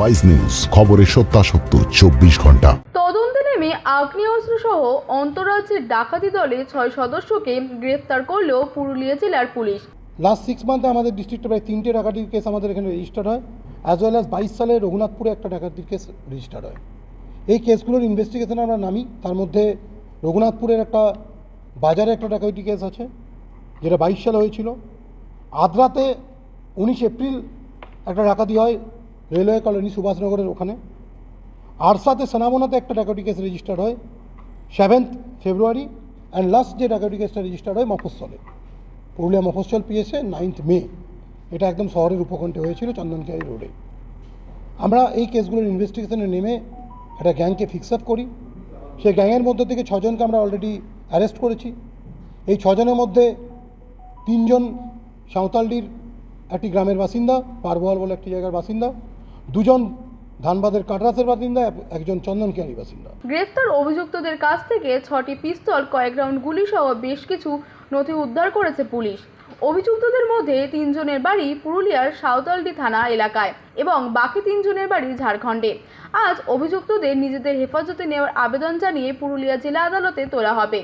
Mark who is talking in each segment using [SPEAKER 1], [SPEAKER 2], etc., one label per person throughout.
[SPEAKER 1] Wise news খবরের সত্যাসত্য চব্বিশ ঘণ্টা।
[SPEAKER 2] তদন্তে নেমে আগ্নেয়াস্ত্র সহ অন্তরাজ্যের ডাকাতি দলে ছয় সদস্যকে গ্রেফতার করল পুরুলিয়া জেলার পুলিশ।
[SPEAKER 3] লাস্ট সিক্স মান্থে আমাদের ডিস্ট্রিক্টে প্রায় তিনটে ডাকাতির কেস আমাদের এখানে রেজিস্টার্ড হয় অ্যাজ ওয়েল অ্যাজ বাইশ সালে রঘুনাথপুরে একটা ডাকাতির কেস রেজিস্টার্ড হয়। এই কেসগুলোর ইনভেস্টিগেশনে আমরা নামি তার মধ্যে রঘুনাথপুরের একটা বাজারে একটা ডাকাতি কেস আছে যেটা বাইশ সালে হয়েছিল। আদ্রাতে উনিশ এপ্রিল একটা ডাকাতি হয় রেলওয়ে কলোনি সুভাষনগরের ওখানে। আরসাতে সোনামোনাতে একটা ডাকাতি কেস রেজিস্টার্ড হয় সেভেন্থ ফেব্রুয়ারি অ্যান্ড লাস্ট যে ডাকাতি কেসটা রেজিস্টার্ড হয়, মফস্বলে। পুরুলিয়া মফস্বল পিএসএ নাইন্থ মে এটা একদম শহরের উপকণ্ঠে হয়েছিল চন্দনকাই রোডে। আমরা এই কেসগুলোর ইনভেস্টিগেশনে নেমে একটা গ্যাংকে ফিক্স আপ করি। সেই গ্যাংয়ের মধ্যে থেকে ছজনকে আমরা অলরেডি অ্যারেস্ট করেছি। এই ছজনের মধ্যে তিনজন সাঁওতালডির একটি গ্রামের বাসিন্দা পারবোয়াল বলে একটি জায়গার বাসিন্দা দুজন ধানবাদের কাটরাসের বাসিন্দা একজন চন্দনকিয়ারি বাসিন্দা।
[SPEAKER 2] গ্রেফতার অভিযুক্তদের কাছ থেকে ছটি পিস্তল কয়েক রাউন্ড গুলি সহ বেশ কিছু নথি উদ্ধার করেছে পুলিশ। অভিযুক্তদের মধ্যে তিনজনের বাড়ি পুরুলিয়ার সাঁওতালডি থানা এলাকায় এবং বাকি তিনজনের বাড়ি ঝাড়খণ্ডে। আজ অভিযুক্তদের নিজেদের হেফাজতে নেওয়ার আবেদন জানিয়ে পুরুলিয়া জেলা আদালতে তোলা হবে।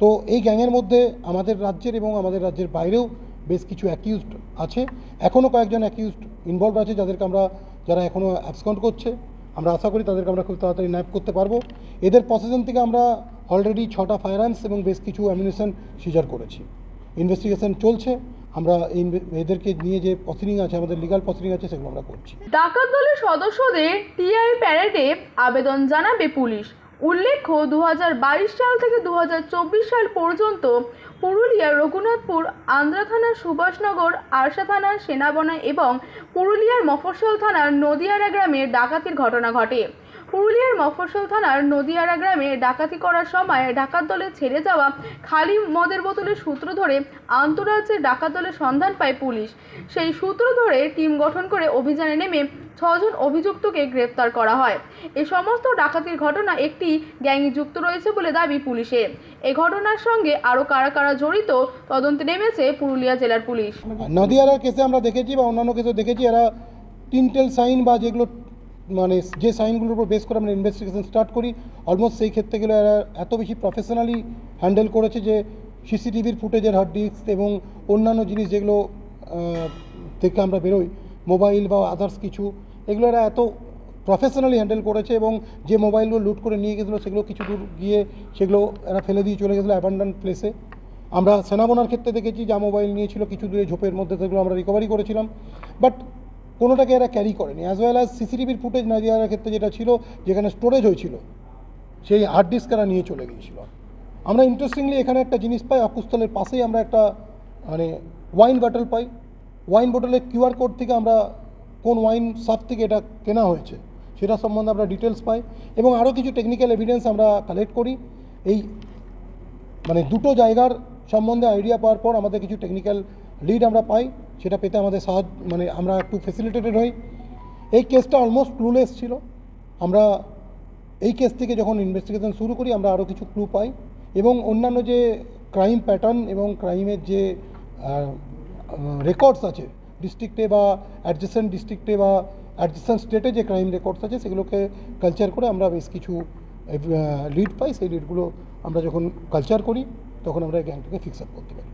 [SPEAKER 3] তো এই গ্যাংয়ের মধ্যে আমাদের রাজ্যের এবং আমাদের রাজ্যের বাইরেও বেশ কিছু অ্যাকিউজড আছে। এখনও কয়েকজন অ্যাকিউজড ইনভলভ আছে যাদেরকে আমরা যারা এখনও অ্যাবসকন্ট করছে, আমরা আশা করি তাদেরকে আমরা খুব তাড়াতাড়ি ন্যাপ করতে পারব। এদের প্রসেসন থেকে আমরা অলরেডি ছটা ফায়ারান্স এবং বেশ কিছু অ্যামিনেশন সিজার করেছি। ইনভেস্টিগেশন চলছে, আমরা এদেরকে নিয়ে যে প্রসিডিং আছে, আমাদের লিগাল প্রসিডিং আছে, সেগুলো আমরা করছি।
[SPEAKER 2] ডাকাত দলের সদস্যদের টিআই প্যারেডে আবেদন জানাবে পুলিশ। উল্লেখ্য দু হাজার বাইশ সাল থেকে দু হাজার চব্বিশ সাল পর্যন্ত পুরুলিয়া, রঘুনাথপুর, আন্দ্রা থানার সুভাষনগর, আরশা থানার সেনাবনা এবং পুরুলিয়ার মফস্বল থানার নদিয়ারা গ্রামে ডাকাতির ঘটনা ঘটে। পুরুলিয়ার মফস্বল থানার নদিয়ারা গ্রামে ডাকাতি করার সময় ডাকাত দলে ছেড়ে যাওয়া খালি মদের বোতলের সূত্র ধরে আন্তরাজ্যের ডাকাত দলের সন্ধান পায় পুলিশ। সেই সূত্র ধরে টিম গঠন করে অভিযানে নেমে ছজন অভিযুক্তকে গ্রেপ্তার করা হয়। এ সমস্ত ডাকাতির ঘটনা একটি গ্যাংয়ে যুক্ত রয়েছে বলে দাবি পুলিশের এ ঘটনার সঙ্গে আরও কারা কারা জড়িত তদন্তে নেমেছে পুরুলিয়া জেলার পুলিশ।
[SPEAKER 3] নদিয়ারার কেসে আমরা দেখেছি বা অন্যান্য কেসে দেখেছি, এরা টিনটেল সাইন বা যেগুলো মানে যে সাইনগুলোর উপর বেস করে আমরা ইনভেস্টিগেশন স্টার্ট করি অলমোস্ট সেই ক্ষেত্রে এরা এত বেশি প্রফেশনালি হ্যান্ডেল করেছে যে সিসিটিভির ফুটেজের হার্ড ডিস্ক এবং অন্যান্য জিনিস যেগুলো থেকে আমরা বেরোই মোবাইল বা আদার্স কিছু, এগুলো এরা এত প্রফেশনালি হ্যান্ডেল করেছে এবং যে মোবাইলগুলো লুট করে নিয়ে গেছিল সেগুলো কিছু দূর গিয়ে সেগুলো এরা ফেলে দিয়ে চলে গেছিল অ্যাবান্ডান প্লেসে আমরা সেনাবনার ক্ষেত্রে দেখেছি যা মোবাইল নিয়েছিল কিছু দূরে ঝোপের মধ্যে সেগুলো আমরা রিকভারি করেছিলাম। বাট কোনোটাকে এরা ক্যারি করেনি অ্যাজ ওয়েল অ্যাজ সিসিটিভির ফুটেজ নাদিয়ার ক্ষেত্রে যেটা ছিল, যেখানে স্টোরেজ হয়েছিল, সেই হার্ড ডিস্ক এরা নিয়ে চলে গিয়েছিল। আমরা ইন্টারেস্টিংলি এখানে একটা জিনিস পাই, অকুস্থলের পাশেই আমরা একটা মানে ওয়াইন বটল পাই। ওয়াইন বটলের কিউআর কোড থেকে আমরা কোন ওয়াইন শপ থেকে এটা কেনা হয়েছে, সেটা সম্বন্ধে আমরা ডিটেলস পাই এবং আরও কিছু টেকনিক্যাল এভিডেন্স আমরা কালেক্ট করি। এই মানে দুটো জায়গার সম্বন্ধে আইডিয়া পাওয়ার পর আমাদের কিছু টেকনিক্যাল লিড আমরা পাই, সেটা পেতে আমাদের সাহায্য মানে আমরা একটু ফেসিলিটেটেড হই। এই কেসটা অলমোস্ট ক্লুলেস ছিল। আমরা এই কেস থেকে যখন ইনভেস্টিগেশন শুরু করি, আমরা আরও কিছু ক্লু পাই এবং অন্যান্য যে ক্রাইম প্যাটার্ন এবং ক্রাইমের যে রেকর্ডস আছে ডিস্ট্রিক্টে বা অ্যাডজেসেন্ট ডিস্ট্রিক্টে বা অ্যাডজেসেন্ট স্টেটে যে ক্রাইম রেকর্ডস আছে, সেগুলোকে কালচার করে আমরা বেশ কিছু লিড পাই। সেই লিডগুলো আমরা যখন কালচার করি, তখন আমরা গ্যাংটাকে ফিক্স আপ করতে পারি।